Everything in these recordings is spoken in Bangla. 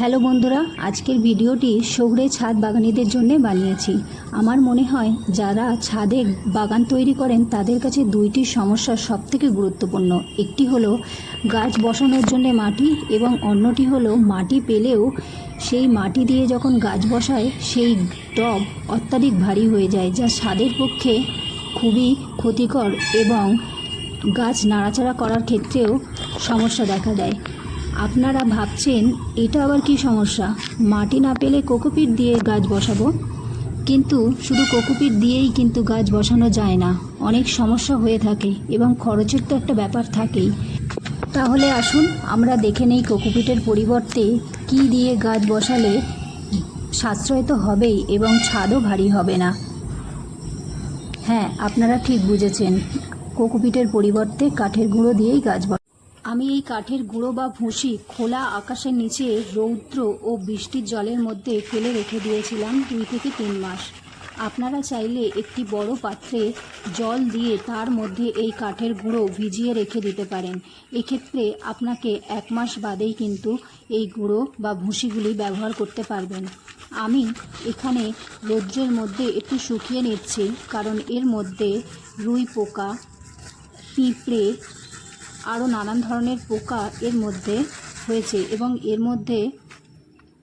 হ্যালো বন্ধুরা, আজকের ভিডিওটি শহুরে ছাদ বাগানিদের জন্য বানিয়েছি। আমার মনে হয় যারা ছাদে বাগান তৈরি করেন তাদের কাছে দুইটি সমস্যা সবথেকে গুরুত্বপূর্ণ। একটি হলো গাছ বসানোর জন্য মাটি এবং অন্যটি হলো মাটি পেলেও সেই মাটি দিয়ে যখন গাছ বসায় সেই টব অত্যাধিক ভারী হয়ে যায়, যা ছাদের পক্ষে খুবই ক্ষতিকর এবং গাছ নাড়াচাড়া করার ক্ষেত্রেও সমস্যা দেখা দেয়। আপনারা ভাবছেন, এটা আবার কি সমস্যা? মাটি না পেলে কোকোপিট দিয়ে গাছ বসাবো? কিন্তু শুধু কোকোপিট দিয়েই কিন্তু গাছ বসানো যায় না। অনেক সমস্যা হয়ে থাকে এবং খরচের তো একটা ব্যাপার থাকেই। তাহলে আসুন, আমরা দেখে নেই কোকোপিটের পরিবর্তে কি দিয়ে গাছ বসালে সাশ্রয় তো হবেই এবং ছাদও ভারী হবে না। হ্যাঁ আপনারা ঠিক বুঝেছেন। কোকোপিটের পরিবর্তে কাঠের গুঁড়ো দিয়েই গাছ আমি এই কাঠের গুঁড়ো বা ভুসি খোলা আকাশের নিচে রৌদ্র ও বৃষ্টির জলের মধ্যে ফেলে রেখে দিয়েছিলাম দুই থেকে তিন মাস। আপনারা চাইলে একটি বড় পাত্রে জল দিয়ে তার মধ্যে এই কাঠের গুঁড়ো ভিজিয়ে রেখে দিতে পারেন। এক্ষেত্রে আপনাকে এক মাস বাদেই কিন্তু এই গুঁড়ো বা ভুসিগুলি ব্যবহার করতে পারবেন। আমি এখানে রৌদ্রের মধ্যে একটু শুকিয়ে নিচ্ছি, কারণ এর মধ্যে রুই পোকা, পিঁপড়ে আরও নানান ধরনের পোকা এর মধ্যে হয়েছে এবং এর মধ্যে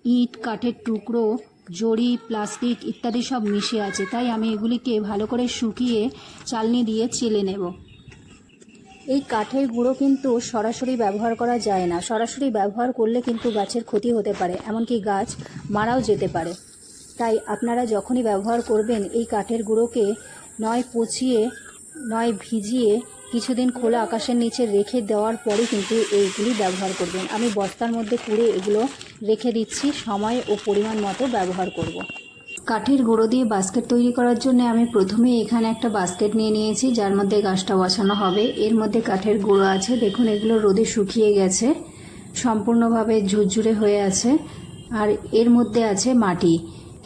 ইট, কাঠের টুকরো, জড়ি, প্লাস্টিক ইত্যাদি সব মিশে আছে। তাই আমি এগুলিকে ভালো করে শুকিয়ে চালনি দিয়ে চেলে নেব। এই কাঠের গুঁড়ো কিন্তু সরাসরি ব্যবহার করা যায় না। সরাসরি ব্যবহার করলে কিন্তু গাছের ক্ষতি হতে পারে, এমনকি গাছ মারাও যেতে পারে। তাই আপনারা যখনই ব্যবহার করবেন, এই কাঠের গুঁড়োকে নয় পচিয়ে, নয় ভিজিয়ে কিছুদিন খোলা আকাশের নিচে রেখে দেওয়ার পরে কিন্তু এইগুলি ব্যবহার করবেন। আমি বস্তার মধ্যে কুড়ে এগুলো রেখে দিচ্ছি, সময় ও পরিমাণ মতো ব্যবহার করব। কাঠের গুঁড়ো দিয়ে বাস্কেট তৈরি করার জন্য আমি প্রথমে এখানে একটা বাস্কেট নিয়ে নিয়েছি, যার মধ্যে গাছটা বসানো হবে। এর মধ্যে কাঠের গুঁড়ো আছে। দেখুন, এগুলো রোদে শুকিয়ে গেছে, সম্পূর্ণভাবে ঝুরঝুরে হয়ে আছে। আর এর মধ্যে আছে মাটি।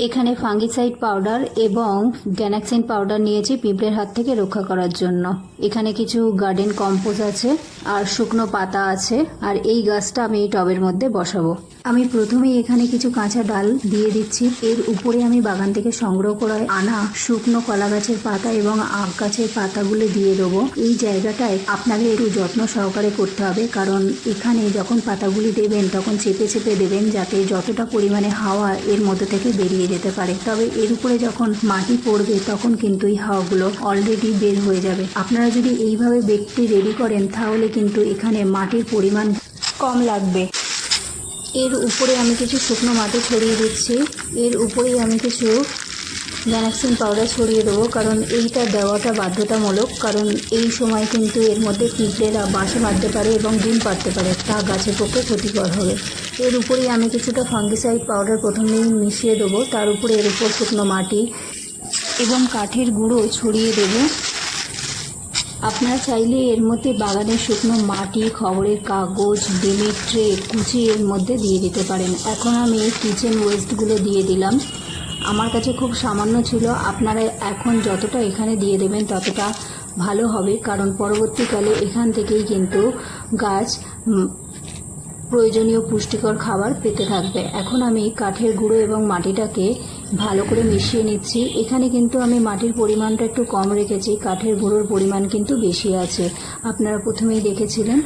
এখানে ফাঙ্গিসাইড পাউডার এবং গ্যানাক্সিন পাউডার নিয়েছি পিঁপড়ের হাত থেকে রক্ষা করার জন্য। এখানে কিছু গার্ডেন কম্পোজ আছে আর শুকনো পাতা আছে আর এই গাছটা আমি টবের মধ্যে বসাবো। আমি প্রথমেই এখানে কিছু কাঁচা ডাল দিয়ে দিচ্ছি। এর উপরে আমি বাগান থেকে সংগ্রহ করা আনা শুকনো কলা গাছের পাতা এবং আখ গাছের পাতাগুলো দিয়ে দেবো। এই জায়গাটায় আপনাকে একটু যত্ন সহকারে করতে হবে, কারণ এখানে যখন পাতাগুলি দেবেন, তখন চেপে চেপে দেবেন যাতে যতটা পরিমাণে হাওয়া এর মধ্যে থেকে বেরিয়ে যেতে পারে। তবে এর উপরে যখন মাটি পড়বে, তখন কিন্তু এই হাওয়াগুলো অলরেডি বের হয়ে যাবে। আপনারা যদি এইভাবে ব্যক্তি রেডি করেন, তাহলে কিন্তু এখানে মাটির পরিমাণ কম লাগবে। এর উপরে আমি কিছু শুকনো মাটি ছড়িয়ে দিচ্ছি। এর উপরেই আমি কিছু গ্যানাক্সিন পাউডার ছড়িয়ে দেবো, কারণ এইটা দেওয়াটা বাধ্যতামূলক, কারণ এই সময় কিন্তু এর মধ্যে পিঁপড়েরা বাসা বাঁধতে পারে এবং ডিম পাড়তে পারে, তা গাছের পক্ষে ক্ষতিকর হবে। এর উপরেই আমি কিছুটা ফাঙ্গিসাইড পাউডার প্রথমেই মিশিয়ে দেবো, তার উপরে এর উপর শুকনো মাটি এবং কাঠের গুঁড়ো ছড়িয়ে দেবো। আপনারা চাইলে এর মধ্যে বাগানের শুকনো মাটি, খবরের কাগজ ডিমের ট্রে কুচি এর মধ্যে দিয়ে দিতে পারেন। এখন আমি কিচেন ওয়েস্টগুলো দিয়ে দিলাম। আমার কাছে খুব সামান্য ছিল। আপনারা এখন যতটা এখানে দিয়ে দেবেন ততটা ভালো হবে, কারণ পরবর্তীকালে এখান থেকেই কিন্তু গাছ প্রয়োজনীয় পুষ্টিকর খাবার পেতে থাকবে। এখন আমি কাঠের গুঁড়ো এবং মাটিটাকে ভালো করে মিশিয়ে নিচ্ছি। এখানে কিন্তু আমি মাটির পরিমাণটা একটু কম রেখেছি। কাঠের গুঁড়োর পরিমাণ কিন্তু বেশি আছে। আপনারা প্রথমেই দেখেছিলেন।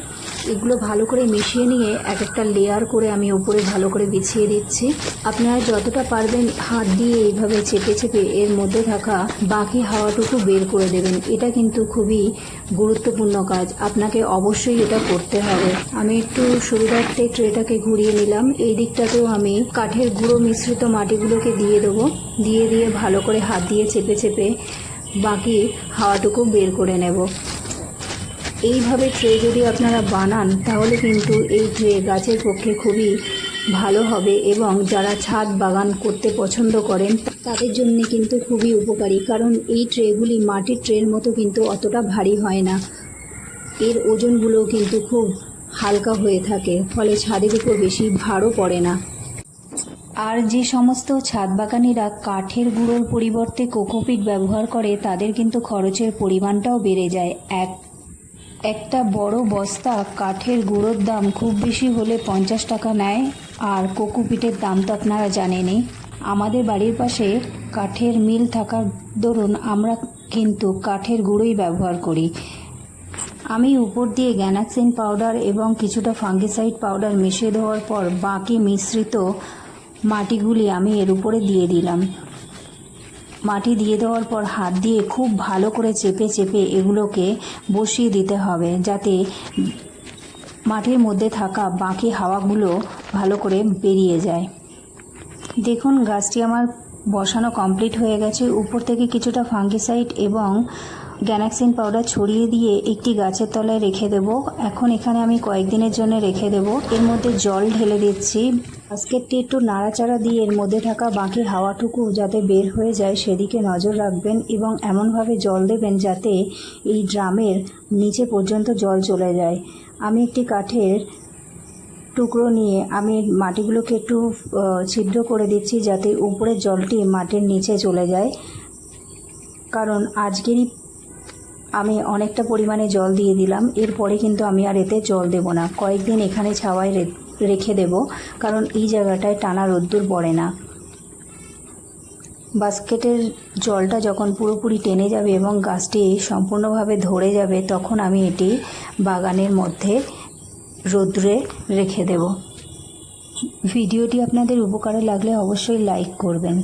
এগুলো ভালো করে মিশিয়ে নিয়ে এক একটা লেয়ার করে আমি উপরে ভালো করে বিছিয়ে দিচ্ছি। আপনারা যতটা পারবেন হাত দিয়ে এইভাবে চেপে চেপে এর মধ্যে থাকা বাকি হাওয়াটুকু বের করে দেবেন। এটা কিন্তু খুবই গুরুত্বপূর্ণ কাজ। আপনাকে অবশ্যই এটা করতে হবে। আমি একটু সুবিধার্থে ট্রেটাকে ঘুরিয়ে নিলাম। এই দিকটাতেও আমি কাঠের গুঁড়ো মিশ্রিত মাটিগুলোকে দিয়ে দেবো। দিয়ে দিয়ে ভালো করে হাত দিয়ে চেপে চেপে বাকি হাওয়াটুকু বের করে নেব। এইভাবে ট্রে যদি আপনারা বানান, তাহলে কিন্তু এই ট্রে গাছের পক্ষে খুবই ভালো হবে এবং যারা ছাদ বাগান করতে পছন্দ করেন, তাদের জন্য কিন্তু খুবই উপকারী। কারণ এই ট্রেগুলি মাটির ট্রের মতো কিন্তু অতটা ভারী হয় না। এর ওজনগুলোও কিন্তু খুব হালকা হয়ে থাকে, ফলে ছাদের উপর বেশি ভারও পড়ে না। আর যে সমস্ত ছাদ বাগানিরা কাঠের গুঁড়োর পরিবর্তে কোকোপিট ব্যবহার করে, তাদের কিন্তু খরচের পরিমাণটাও বেড়ে যায়। এক, একটা বড় বস্তা কাঠের গুঁড়োর দাম খুব বেশি হলে পঞ্চাশ টাকা নেয়, আর কোকোপিটের দাম তো আপনারা জানেনই। আমাদের বাড়ির পাশে কাঠের মিল থাকার দরুন আমরা কিন্তু কাঠের গুঁড়োই ব্যবহার করি। আমি উপর দিয়ে গ্যানাক্সিন পাউডার এবং কিছুটা ফাঙ্গিসাইড পাউডার মিশিয়ে দেওয়ার পর বাকি মিশ্রিত মাটিগুলি আমি এর উপরে দিয়ে দিলাম। মাটি দিয়ে দেওয়ার পর হাত দিয়ে খুব ভালো করে চেপে চেপে এগুলোকে বসিয়ে দিতে হবে, যাতে মাটির মধ্যে থাকা বাকি হাওয়াগুলো ভালো করে বেরিয়ে যায়। দেখুন, গাছটি আমার বসানো কমপ্লিট হয়ে গেছে। উপর থেকে কিছুটা ফাঙ্গিসাইড এবং গ্যানাক্সিন পাউডার ছড়িয়ে দিয়ে একটি গাছের তলায় রেখে দেব। এখন এখানে আমি কয়েকদিনের জন্য রেখে দেব। এর মধ্যে জল ঢেলে দিচ্ছি। বাস্কেটটি একটু নাড়াচাড়া দিয়ে এর মধ্যে থাকা বাকি হাওয়াটুকু যাতে বের হয়ে যায় সেদিকে নজর রাখবেন এবং এমনভাবে জল দেবেন যাতে এই ড্রামের নিচে পর্যন্ত জল চলে যায়। আমি একটি কাঠের টুকরো নিয়ে আমি মাটিগুলোকে একটু ছিদ্র করে দিচ্ছি যাতে উপরের জলটি মাটির নিচে চলে যায়। কারণ আজকেরই আমি অনেকটা পরিমাণে জল দিয়ে দিলাম, এরপরে কিন্তু আমি আর এতে জল দেব না। কয়েকদিন এখানে ছাওয়ায় রেখে দেব, কারণ এই জায়গাটায় টানা রোদ্দুর পড়ে না। বাস্কেটের জলটা যখন পুরোপুরি টেনে যাবে এবং গাছটি সম্পূর্ণভাবে ধরে যাবে, তখন আমি এটি বাগানের মধ্যে রোদ্রে রেখে দেব। ভিডিওটি আপনাদের উপকারে লাগলে অবশ্যই লাইক করবেন।